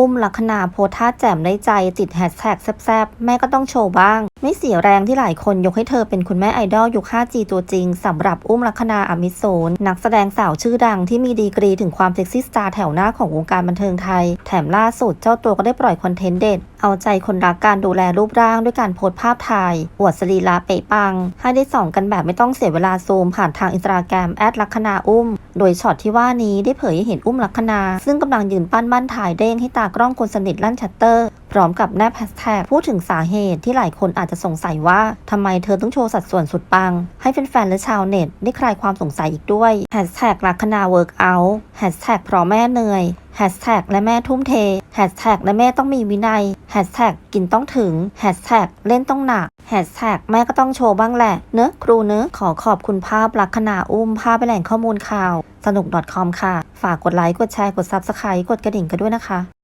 ุ้มลัคนาโพสท่าแจ่มได้ใจติดแฮชแท็กแซบๆ แม่ก็ต้องโชว์บ้าง ไม่เสียแรงที่หลายคนยกให้เธอเป็นคุณแม่ไอดอลยุค 5G ตัวจริงสำหรับอุ้มลัคนาอมิโซนนักแสดงสาวชื่อดังที่มีดีกรีถึงความเซ็กซี่สตาร์แถวหน้าของวงการบันเทิงไทย แถมล่าสุดเจ้าตัวก็ได้ปล่อยคอนเทนต์เด็ด เอาใจคนรักการดูแลรูปร่างด้วยการโพสต์ภาพถ่ายอวดสรีระเป๊ะปัง ให้ได้ส่องกันแบบไม่ต้องเสียเวลาซูมผ่านทางอินสตาแกรมแอดลัคนาอุ้ม โดยช็อตที่ว่านี้ได้เผยให้เห็นอุ้มลัคนาซึ่งกำลังยืนปั้นบ้านถ่ายเด้งให้ตากล้องคนสนิทลั่นชัตเตอร์ พร้อมกับแนบแฮชแท็กพูดถึงสาเหตุที่หลายคนอาจจะสงสัยว่าทำไมเธอต้องโชว์สัดส่วนสุดปัง ให้แฟนๆและชาวเน็ตได้คลายความสงสัยอีกด้วยแฮชแท็กลัคนาเวิร์กอัลแฮชแท็กพร้อมแม่เหนื่อยแฮชแท็กและแม่ทุ่มเท แฮชแท็กและแม่ต้องมีวินัยแฮชแท็กกินต้องถึงแฮชแท็กเล่นต้องหนักแฮชแท็กแม่ก็ต้องโชว์บ้างแหละ เนอะครูเนอะขอขอบคุณภาพลักษณะอุ้มภาพไปนแหล่งข้อมูลข่าว สนุก .com ค่ะ ฝากกดไลค์ กดแชร์ กด Subscribe กดกระดิ่งกันด้วยนะคะ